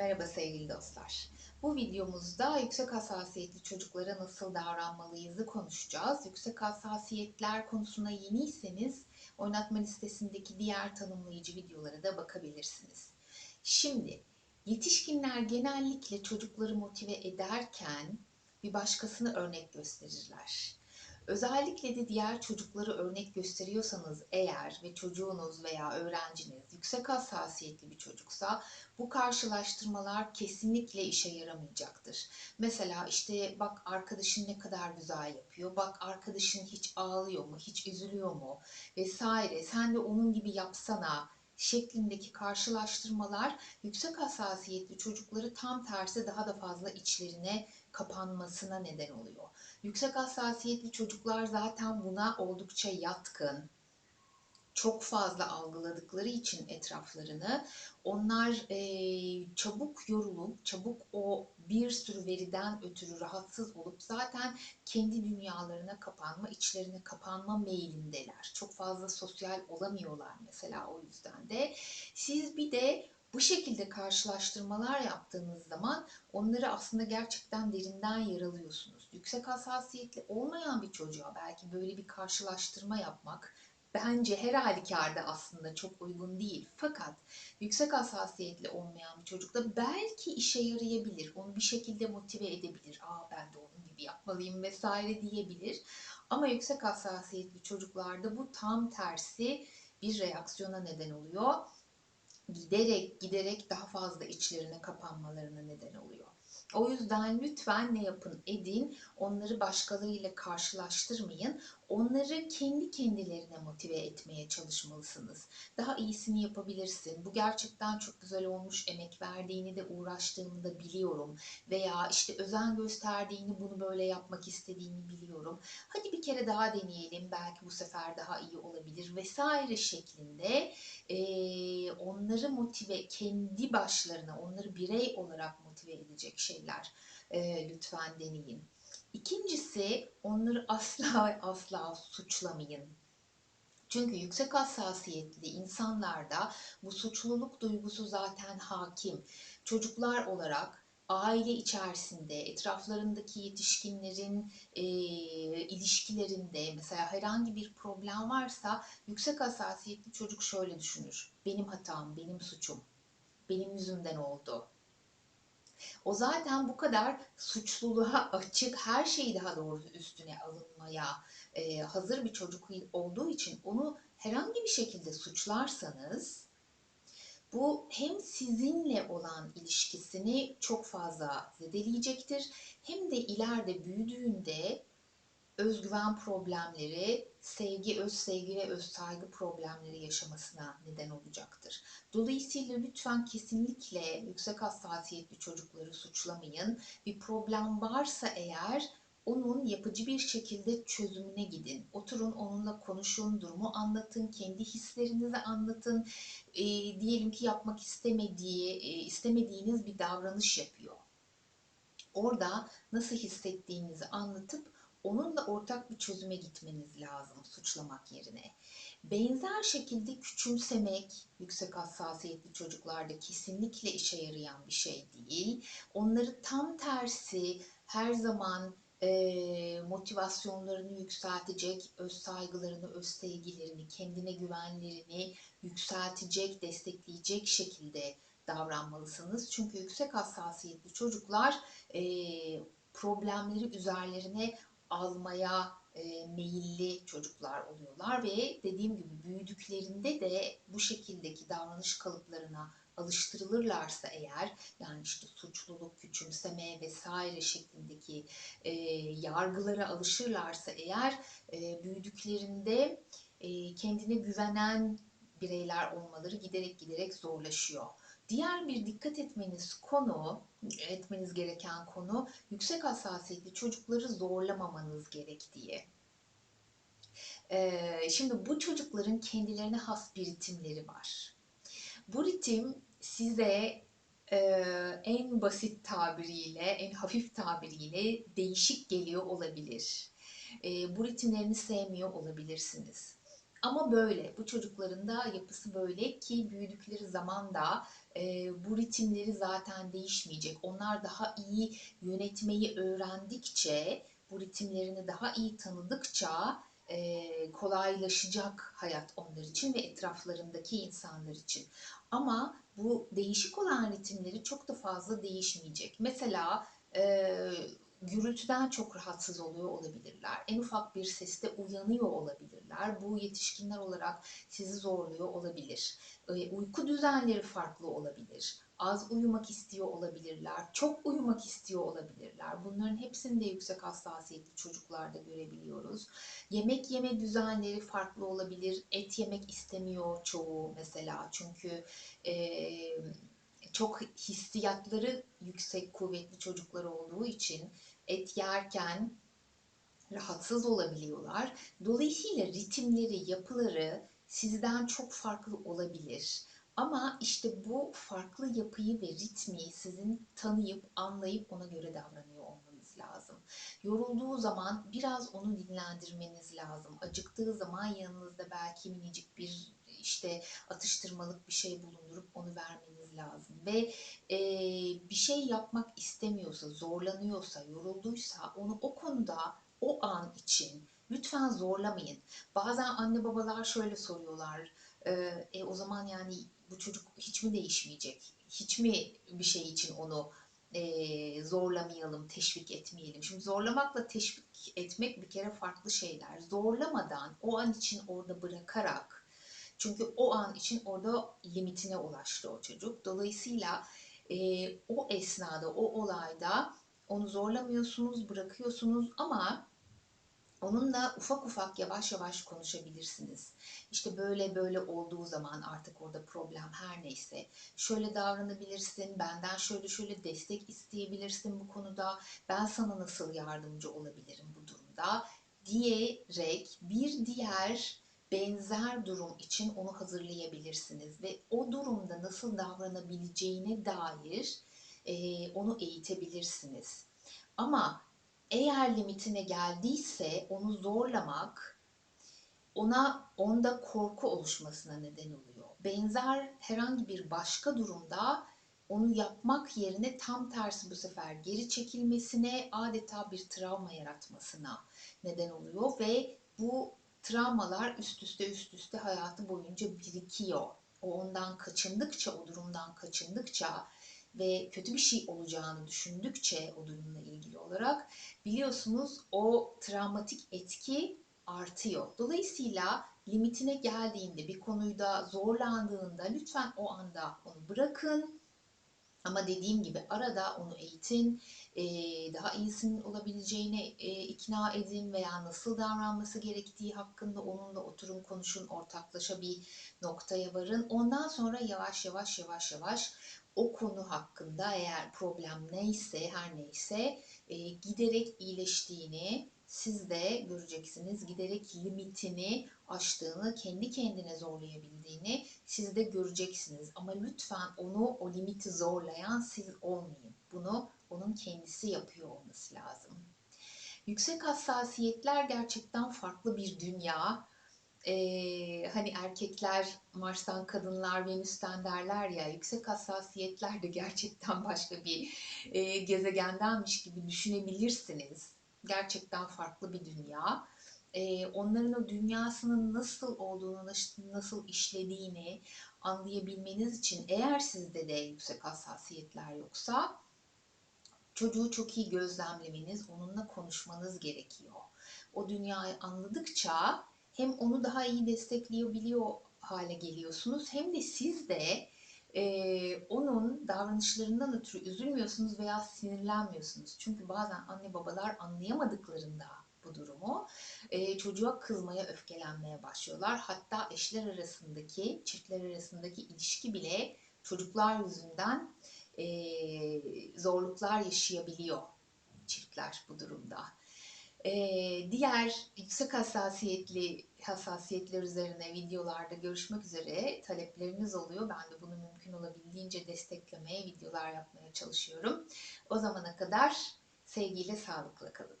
Merhaba sevgili dostlar. Bu videomuzda yüksek hassasiyetli çocuklara nasıl davranmalıyızı konuşacağız. Yüksek hassasiyetler konusuna yeniyseniz oynatma listesindeki diğer tanımlayıcı videolara da bakabilirsiniz. Şimdi yetişkinler genellikle çocukları motive ederken bir başkasını örnek gösterirler. Özellikle de diğer çocukları örnek gösteriyorsanız eğer ve çocuğunuz veya öğrenciniz yüksek hassasiyetli bir çocuksa bu karşılaştırmalar kesinlikle işe yaramayacaktır. Mesela işte bak arkadaşın ne kadar güzel yapıyor, bak arkadaşın hiç ağlıyor mu, hiç üzülüyor mu vesaire sen de onun gibi yapsana şeklindeki karşılaştırmalar yüksek hassasiyetli çocukları tam tersi daha da fazla içlerine kapanmasına neden oluyor. Yüksek hassasiyetli çocuklar zaten buna oldukça yatkın. Çok fazla algıladıkları için etraflarını onlar e, çabuk yorulup çabuk o bir sürü veriden ötürü rahatsız olup zaten kendi dünyalarına kapanma, içlerine kapanma meylindeler. Çok fazla sosyal olamıyorlar mesela o yüzden de. Siz bir de bu şekilde karşılaştırmalar yaptığınız zaman onları aslında gerçekten derinden yaralıyorsunuz. Yüksek hassasiyetli olmayan bir çocuğa belki böyle bir karşılaştırma yapmak bence her halükarda aslında çok uygun değil. Fakat yüksek hassasiyetli olmayan bir çocukta belki işe yarayabilir. Onu bir şekilde motive edebilir. Aa ben de onun gibi yapmalıyım vesaire diyebilir. Ama yüksek hassasiyetli çocuklarda bu tam tersi bir reaksiyona neden oluyor giderek giderek daha fazla içlerine kapanmalarına neden oluyor. O yüzden lütfen ne yapın edin, onları başkalarıyla karşılaştırmayın. Onları kendi kendilerine motive etmeye çalışmalısınız. Daha iyisini yapabilirsin. Bu gerçekten çok güzel olmuş, emek verdiğini de uğraştığını da biliyorum. Veya işte özen gösterdiğini, bunu böyle yapmak istediğini biliyorum. Hadi bir kere daha deneyelim, belki bu sefer daha iyi olabilir vesaire şeklinde onları motive, kendi başlarına, onları birey olarak motive edecek şeyler e, lütfen deneyin. İkincisi onları asla asla suçlamayın. Çünkü yüksek hassasiyetli insanlarda bu suçluluk duygusu zaten hakim. Çocuklar olarak aile içerisinde etraflarındaki yetişkinlerin e, ilişkilerinde mesela herhangi bir problem varsa yüksek hassasiyetli çocuk şöyle düşünür. Benim hatam, benim suçum, benim yüzümden oldu o zaten bu kadar suçluluğa açık, her şeyi daha doğrusu üstüne alınmaya e, hazır bir çocuk olduğu için onu herhangi bir şekilde suçlarsanız bu hem sizinle olan ilişkisini çok fazla zedeleyecektir hem de ileride büyüdüğünde özgüven problemleri, sevgi, öz sevgi ve öz saygı problemleri yaşamasına neden olacaktır. Dolayısıyla lütfen kesinlikle yüksek hassasiyetli çocukları suçlamayın. Bir problem varsa eğer onun yapıcı bir şekilde çözümüne gidin. Oturun onunla konuşun, durumu anlatın, kendi hislerinizi anlatın. E, diyelim ki yapmak istemediği, e, istemediğiniz bir davranış yapıyor. Orada nasıl hissettiğinizi anlatıp onunla ortak bir çözüme gitmeniz lazım suçlamak yerine. Benzer şekilde küçümsemek yüksek hassasiyetli çocuklarda kesinlikle işe yarayan bir şey değil. Onları tam tersi her zaman e, motivasyonlarını yükseltecek, öz saygılarını, öz sevgilerini, kendine güvenlerini yükseltecek, destekleyecek şekilde davranmalısınız. Çünkü yüksek hassasiyetli çocuklar e, problemleri üzerlerine almaya e, meyilli çocuklar oluyorlar ve dediğim gibi büyüdüklerinde de bu şekildeki davranış kalıplarına alıştırılırlarsa eğer yani işte suçluluk, küçümseme vesaire şeklindeki e, yargılara alışırlarsa eğer e, büyüdüklerinde e, kendine güvenen bireyler olmaları giderek giderek zorlaşıyor. Diğer bir dikkat etmeniz konu, etmeniz gereken konu yüksek hassasiyetli çocukları zorlamamanız gerektiği. Ee, şimdi bu çocukların kendilerine has bir ritimleri var. Bu ritim size e, en basit tabiriyle, en hafif tabiriyle değişik geliyor olabilir. E, bu ritimlerini sevmiyor olabilirsiniz. Ama böyle, bu çocukların da yapısı böyle ki büyüdükleri zaman da e, bu ritimleri zaten değişmeyecek. Onlar daha iyi yönetmeyi öğrendikçe, bu ritimlerini daha iyi tanıdıkça e, kolaylaşacak hayat onlar için ve etraflarındaki insanlar için. Ama bu değişik olan ritimleri çok da fazla değişmeyecek. Mesela e, gürültüden çok rahatsız oluyor olabilirler. En ufak bir seste uyanıyor olabilirler. Bu yetişkinler olarak sizi zorluyor olabilir. E, uyku düzenleri farklı olabilir. Az uyumak istiyor olabilirler. Çok uyumak istiyor olabilirler. Bunların hepsini de yüksek hassasiyetli çocuklarda görebiliyoruz. Yemek yeme düzenleri farklı olabilir. Et yemek istemiyor çoğu mesela. Çünkü e, çok hissiyatları yüksek kuvvetli çocuklar olduğu için et yerken rahatsız olabiliyorlar. Dolayısıyla ritimleri, yapıları sizden çok farklı olabilir. Ama işte bu farklı yapıyı ve ritmi sizin tanıyıp, anlayıp ona göre davranıyor olmanız lazım. Yorulduğu zaman biraz onu dinlendirmeniz lazım. Acıktığı zaman yanınızda belki minicik bir işte atıştırmalık bir şey bulundurup onu vermeniz lazım. Ve e, bir şey yapmak istemiyorsa, zorlanıyorsa, yorulduysa onu o konuda o an için lütfen zorlamayın. Bazen anne babalar şöyle soruyorlar. E, e, o zaman yani bu çocuk hiç mi değişmeyecek? Hiç mi bir şey için onu e, zorlamayalım, teşvik etmeyelim. Şimdi zorlamakla teşvik etmek bir kere farklı şeyler. Zorlamadan o an için orada bırakarak çünkü o an için orada limitine ulaştı o çocuk. Dolayısıyla e, o esnada, o olayda onu zorlamıyorsunuz, bırakıyorsunuz ama Onunla ufak ufak yavaş yavaş konuşabilirsiniz. İşte böyle böyle olduğu zaman artık orada problem her neyse. Şöyle davranabilirsin, benden şöyle şöyle destek isteyebilirsin bu konuda. Ben sana nasıl yardımcı olabilirim bu durumda diyerek bir diğer benzer durum için onu hazırlayabilirsiniz ve o durumda nasıl davranabileceğine dair e, onu eğitebilirsiniz. Ama eğer limitine geldiyse onu zorlamak ona onda korku oluşmasına neden oluyor. Benzer herhangi bir başka durumda onu yapmak yerine tam tersi bu sefer geri çekilmesine adeta bir travma yaratmasına neden oluyor ve bu travmalar üst üste üst üste hayatı boyunca birikiyor. O ondan kaçındıkça, o durumdan kaçındıkça ve kötü bir şey olacağını düşündükçe o durumla ilgili olarak biliyorsunuz o travmatik etki artıyor. Dolayısıyla limitine geldiğinde bir konuyda zorlandığında lütfen o anda onu bırakın. Ama dediğim gibi arada onu eğitin, daha iyisinin olabileceğine ikna edin veya nasıl davranması gerektiği hakkında onunla oturun konuşun, ortaklaşa bir noktaya varın. Ondan sonra yavaş yavaş yavaş yavaş o konu hakkında eğer problem neyse her neyse e, giderek iyileştiğini siz de göreceksiniz. Giderek limitini aştığını, kendi kendine zorlayabildiğini siz de göreceksiniz. Ama lütfen onu o limiti zorlayan siz olmayın. Bunu onun kendisi yapıyor olması lazım. Yüksek hassasiyetler gerçekten farklı bir dünya e, hani erkekler Mars'tan kadınlar Venüs'ten derler ya yüksek hassasiyetler de gerçekten başka bir e, gezegendenmiş gibi düşünebilirsiniz. Gerçekten farklı bir dünya. E, onların o dünyasının nasıl olduğunu, nasıl işlediğini anlayabilmeniz için eğer sizde de yüksek hassasiyetler yoksa çocuğu çok iyi gözlemlemeniz, onunla konuşmanız gerekiyor. O dünyayı anladıkça hem onu daha iyi destekleyebiliyor hale geliyorsunuz hem de siz de davranışlarından ötürü üzülmüyorsunuz veya sinirlenmiyorsunuz. Çünkü bazen anne babalar anlayamadıklarında bu durumu e, çocuğa kızmaya, öfkelenmeye başlıyorlar. Hatta eşler arasındaki, çiftler arasındaki ilişki bile çocuklar yüzünden e, zorluklar yaşayabiliyor çiftler bu durumda. Ee, diğer yüksek hassasiyetli hassasiyetler üzerine videolarda görüşmek üzere talepleriniz oluyor. Ben de bunu mümkün olabildiğince desteklemeye, videolar yapmaya çalışıyorum. O zamana kadar sevgiyle, sağlıkla kalın.